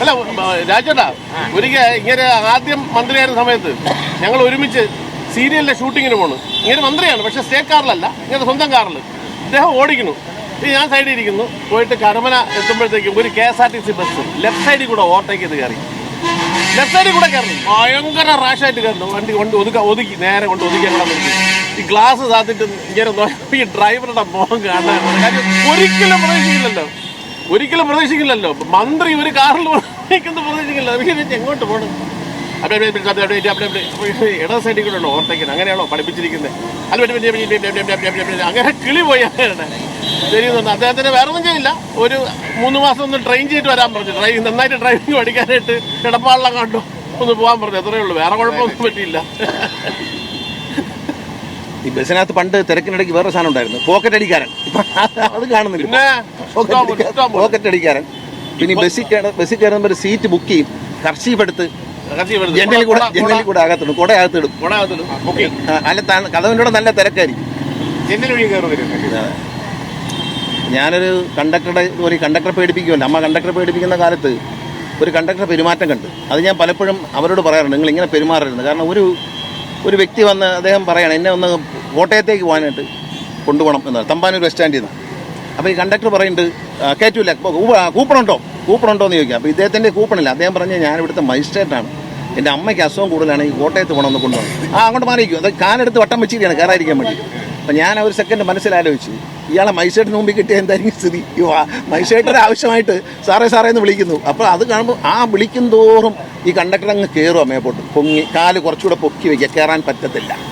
അല്ല രാജേട്ടാ ഒരിക്കൽ ഇങ്ങനെ ആദ്യം മന്ത്രിയായിരുന്ന സമയത്ത് ഞങ്ങൾ ഒരുമിച്ച് സീരിയലിലെ ഷൂട്ടിങ്ങിന് പോണു. ഇങ്ങനെ മന്ത്രിയാണ് പക്ഷെ സ്റ്റേറ്റ് കാറിലല്ല ഇങ്ങനെ സ്വന്തം കാറിൽ ഇദ്ദേഹം ഓടിക്കുന്നു. ഞാൻ സൈഡിൽ ഇരിക്കുന്നു. പോയിട്ട് കടമന എത്തുമ്പോഴത്തേക്കും ഒരു K S R T C bus left സൈഡിൽ കൂടെ ഓവർടേക്ക് ചെയ്ത് കയറി. ലെഫ്റ്റ് സൈഡിൽ കൂടെ കയറി. ഭയങ്കര റാഷായിട്ട് കയറുന്നു. വണ്ടി കൊണ്ട് ഒതുക്ക ഒതുക്കി നേരെ കൊണ്ട് ഒതുക്കി അങ്ങനെ ഈ ഗ്ലാസ് താത്തിട്ട് ഇങ്ങനെ ഈ ഡ്രൈവറുടെ മുഖം കാണാൻ. കാര്യം ഒരിക്കലും പ്രതീക്ഷിക്കില്ലല്ലോ ഒരിക്കലും പ്രതീക്ഷിക്കില്ലല്ലോ മന്ത്രി ഒരു കാറിൽ പ്രതീക്ഷിക്കുന്നത് പ്രതീക്ഷിക്കില്ല എനിക്ക് എങ്ങോട്ട് പോകണം അവിടെ അവിടെ അവിടെ അവിടെ അവിടെ ഇട സൈഡിൽ കൂടെ ഉണ്ടോ ഓർത്തേക്കുന്നത് അങ്ങനെയാണോ പഠിപ്പിച്ചിരിക്കുന്നത് പിന്നെ അങ്ങനെ കിളി പോയാണ് ശരിയെന്നുണ്ട് അദ്ദേഹത്തിന് വേറെ ഒന്നും ചെയ്യില്ല ഒരു മൂന്ന് മാസം ഒന്ന് ട്രെയിൻ ചെയ്തിട്ട് വരാൻ പറഞ്ഞു ഡ്രൈവിംഗ് നന്നായിട്ട് ഡ്രൈവിംഗ് പഠിക്കാനായിട്ട് ഇടപാടെല്ലാം കണ്ടു ഒന്ന് പോകാൻ പറഞ്ഞു അത്രയേ ഉള്ളൂ വേറെ കുഴപ്പമൊന്നും പറ്റിയില്ല ഈ ബസ്സിനകത്ത് പണ്ട് തിരക്കിനിടയ്ക്ക് വേറെ സാധനം ഉണ്ടായിരുന്നു. പോക്കറ്റ് അടിക്കാരൻ. അത് കാണുന്നില്ല. പോക്കറ്റ് അടിക്കാരൻ. പിന്നെ ബസ്സിൽ ബസ്സിൽ കയറുമ്പോൾ ഒരു സീറ്റ് ബുക്ക് ചെയ്യും. കർഷീഫ് എടുത്ത് ജനലിൽ കൂടെ ജനലിൽ കൂടെ അകത്തിടും. കുട അകത്തിടും. അല്ല കഥവിനോട് നല്ല തിരക്കായിരിക്കും. ഞാനൊരു കണ്ടക്ടറുടെ ഒരു കണ്ടക്ടറെ പേടിപ്പിക്കുമല്ലോ അമ്മ കണ്ടക്ടറെ പേടിപ്പിക്കുന്ന കാലത്ത് ഒരു കണ്ടക്ടറെ പെരുമാറ്റം കണ്ട്. അത് ഞാൻ പലപ്പോഴും അവരോട് പറയാറുണ്ട്. നിങ്ങൾ ഇങ്ങനെ പെരുമാറരുത്. കാരണം ഒരു ഒരു വ്യക്തി വന്ന് അദ്ദേഹം പറയണം എന്നെ ഒന്ന് കോട്ടയത്തേക്ക് പോകാനായിട്ട് കൊണ്ടുപോകണം എന്ന് തമ്പാനൂർ ബസ് സ്റ്റാൻഡിൽ നിന്ന്. അപ്പോൾ ഈ കണ്ടക്ടർ പറയുന്നുണ്ട് "ആ, കയറ്റൂല. കൂപ്പൺ ഉണ്ടോ എന്ന് ചോദിക്കാം. അപ്പോൾ ഇദ്ദേഹത്തിന്റെ കൂപ്പണില്ല. അദ്ദേഹം പറഞ്ഞ് ഞാൻ ഇവിടുത്തെ മജിസ്ട്രേറ്റാണ് എന്റെ അമ്മയ്ക്ക് അസുഖം കൂടുതലാണ്. ഈ കോട്ടയത്ത് പോകണമെന്ന് കൊണ്ടുപോകണം ആ അങ്ങോട്ട് മാറിയിരിക്കും. അത് കാലെടുത്ത് വട്ടം വെച്ചിരിക്കുകയാണ്. കയറാതിരിക്കാൻ വേണ്ടി. അപ്പോൾ ഞാൻ ഒരു സെക്കൻഡ് മനസ്സിലാലോചിച്ചു ഇയാളെ മജിസ്ട്രേറ്റിന് മുമ്പിൽ കിട്ടിയ എന്തായിരിക്കും സ്ഥിതി? മജിസ്ട്രേറ്റിന്റെ ആവശ്യമായിട്ട് സാറേ സാറേ എന്ന് വിളിക്കുന്നു. അപ്പോൾ അത് കാണുമ്പോൾ ആ വിളിക്കും തോറും ഈ കണ്ടക്ടർ അങ്ങ് കയറുക മേപ്പോട്ട് പൊങ്ങി കാൽ കുറച്ചുകൂടെ പൊക്കി വയ്ക്കുക. കയറാൻ പറ്റത്തില്ല.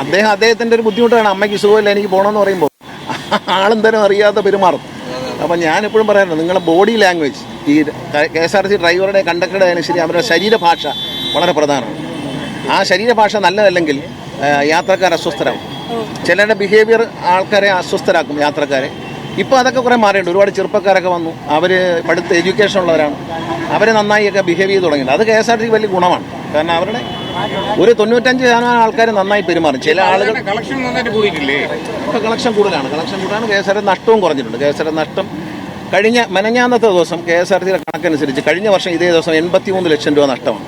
അദ്ദേഹം അദ്ദേഹത്തിന്റെ ഒരു ബുദ്ധിമുട്ടാണ്. അമ്മയ്ക്ക് സുഖമില്ല എനിക്ക് പോകണമെന്ന് പറയുമ്പോൾ. ആളെന്തരം അറിയാത്ത പെരുമാറും. അപ്പം ഞാനെപ്പോഴും പറയാറുണ്ട് നിങ്ങളുടെ ബോഡി ലാംഗ്വേജ് ഈ കെ എസ് ആർ സി ഡ്രൈവറുടെ കണ്ടക്ടറുടെ ആയാലും ശരി അവരുടെ ശരീരഭാഷ വളരെ പ്രധാനമാണ്. ആ ശരീരഭാഷ നല്ലതല്ലെങ്കിൽ യാത്രക്കാർ അസ്വസ്ഥരാകും ചിലരുടെ ബിഹേവിയർ ആൾക്കാരെ അസ്വസ്ഥരാക്കും യാത്രക്കാരെ. ഇപ്പോൾ അതൊക്കെ കുറേ മാറിയിട്ടുണ്ട്. ഒരുപാട് ചെറുപ്പക്കാരൊക്കെ വന്നു. അവർ പഠിത്ത എഡ്യൂക്കേഷൻ ഉള്ളവരാണ്. അവർ നന്നായിയൊക്കെ ബിഹേവ് ചെയ്ത് തുടങ്ങിയിട്ടുണ്ട്. അത് കെ എസ് ആർ ടി വലിയ ഗുണമാണ്. കാരണം അവരുടെ ഒരു തൊണ്ണൂറ്റഞ്ച് ശതമാനം ആൾക്കാർ നന്നായി പെരുമാറും. ചില ആളുകൾ കളക്ഷൻ നന്നായിട്ട് കൂടിയിട്ടില്ലേ? ഇപ്പോൾ കളക്ഷൻ കൂടുതലാണ്. കളക്ഷൻ കൂടുതലാണ് കെ എസ് ആർ നഷ്ടവും കുറഞ്ഞിട്ടുണ്ട്. കെ എസ് ആർ നഷ്ടം കഴിഞ്ഞ മെനഞ്ഞാന്നത്തെ ദിവസം കെ എസ് ആർ ടിയുടെ കണക്കനുസരിച്ച് കഴിഞ്ഞ വർഷം ഇതേ ദിവസം എൺപത്തി മൂന്ന് ലക്ഷം രൂപ നഷ്ടമാണ്.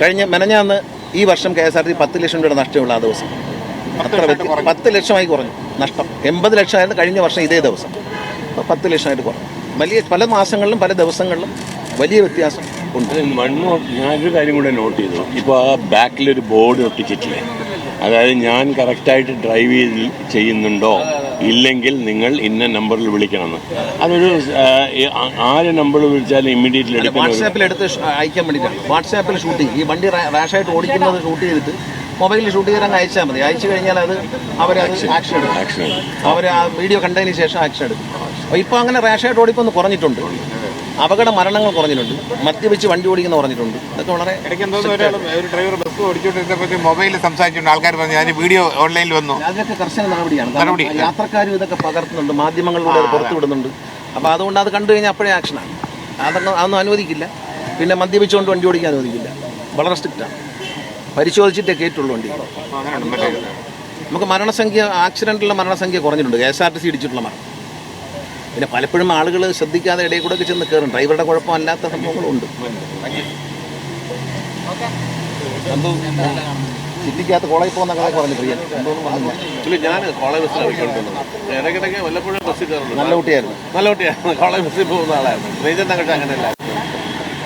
കഴിഞ്ഞ മെനഞ്ഞാന്ന് ഈ വർഷം കെ എസ് ആർ ടി പത്ത് ലക്ഷം രൂപയുടെ നഷ്ടമുള്ള ആ ദിവസം. അത്ര പത്ത് ലക്ഷമായി കുറഞ്ഞു. നഷ്ടം. എൺപത് ലക്ഷമായിരുന്നു കഴിഞ്ഞ വർഷം ഇതേ ദിവസം. അപ്പോൾ പത്ത് ലക്ഷമായിട്ട് കുറഞ്ഞു. വലിയ പല മാസങ്ങളിലും പല ദിവസങ്ങളിലും വലിയ വ്യത്യാസം. ഉണ്ട്. അത് മണ്ണ് ഞാനൊരു കാര്യം കൂടെ നോട്ട് ചെയ്തു. ഇപ്പോൾ ആ ബാക്കിലൊരു ബോർഡ് ഒട്ടിച്ചിട്ടില്ലേ അതായത് ഞാൻ കറക്റ്റായിട്ട് ഡ്രൈവ് ചെയ്ത് ചെയ്യുന്നുണ്ടോ? ഇല്ലെങ്കിൽ നിങ്ങൾ ഇന്ന നമ്പറിൽ വിളിക്കണമെന്ന്. അതൊരു ആര് നമ്പർ വിളിച്ചാലും ഇമ്മീഡിയറ്റ്ലി എടുക്കും വാട്സാപ്പിൽ എടുത്ത് അയക്കാൻ വേണ്ടിയിട്ടാണ് വാട്സാപ്പിൽ ഷൂട്ട് ചെയ്യും. ഈ വണ്ടി റാഷായിട്ട് ഓടിക്കുന്നത് ഷൂട്ട് ചെയ്തിട്ട് മൊബൈലിൽ ഷൂട്ട് ചെയ്താൽ അങ്ങ് അയച്ചാൽ മതി. അയച്ചു കഴിഞ്ഞാൽ അത് അവർ ആക്ഷൻ എടുക്കും ആക്ഷൻ എടുക്കും. അവർ ആ വീഡിയോ കണ്ടതിന് ശേഷം ആക്ഷൻ എടുക്കും. അപ്പോൾ ഇപ്പോൾ അങ്ങനെ റാഷായിട്ട് ഓടിപ്പൊന്ന് കുറഞ്ഞിട്ടുണ്ട്. അപകട മരണങ്ങൾ കുറഞ്ഞിട്ടുണ്ട്. മദ്യപിച്ച് വണ്ടി ഓടിക്കുന്ന കുറഞ്ഞിട്ടുണ്ട്. ഇതൊക്കെ വളരെ ഇടയ്ക്ക് എന്തോ ഒരു ഡ്രൈവർ ബസ് ഓടിച്ചോണ്ടിരുന്നപ്പോൾ മൊബൈലിൽ സംസാരിച്ചുകൊണ്ട് ആൾക്കാർ പറഞ്ഞു ഞാൻ വീഡിയോ ഓൺലൈനിൽ വന്നു. അതിനൊക്കെ കർശന നടപടിയാണ്. നടപടി. യാത്രക്കാരും ഇതൊക്കെ പകർത്തുന്നുണ്ട്. മാധ്യമങ്ങളിലൂടെ പുറത്തുവിടുന്നുണ്ട് അപ്പോൾ അതുകൊണ്ട് അത് കണ്ടു കഴിഞ്ഞാൽ അപ്പോഴേ ആക്ഷനാണ് അതൊന്നും അതൊന്നും അനുവദിക്കില്ല. പിന്നെ മദ്യപിച്ചുകൊണ്ട് വണ്ടി ഓടിക്കാൻ അനുവദിക്കില്ല. വളരെ സ്ട്രിക്റ്റാണ് പരിശോധിച്ചിട്ടേ കയറ്റുള്ളൂ വണ്ടി. നമുക്ക് മരണസംഖ്യ ആക്സിഡന്റിലുള്ള മരണസംഖ്യ കുറഞ്ഞിട്ടുണ്ട്. K S R T C ഇടിച്ചിട്ടുള്ള മരണം. പിന്നെ പലപ്പോഴും ആളുകൾ ശ്രദ്ധിക്കാതെ ഇടയിൽ കൂടെ ഒക്കെ ചെന്ന് കയറും ഡ്രൈവറുടെ കുഴപ്പമല്ലാത്ത സംഭവങ്ങളുണ്ട്. എന്തോ ചിന്തിക്കാത്ത കോളേജിൽ പോകുന്ന കഥ പറഞ്ഞു പ്രിയൻ എന്തോന്നും ഞാൻ കോളേജ് ബസ്സിലാണ് പോയിക്കൊണ്ടിരുന്നത് ഇടയ്ക്കിടയ്ക്ക് വല്ലപ്പോഴും ബസ്സിൽ നല്ല കുട്ടിയായിരുന്നു. നല്ല കുട്ടിയായിരുന്നു. കോളേജ് ബസ്സിൽ പോകുന്ന ആളായിരുന്നു. അങ്ങനെയല്ല.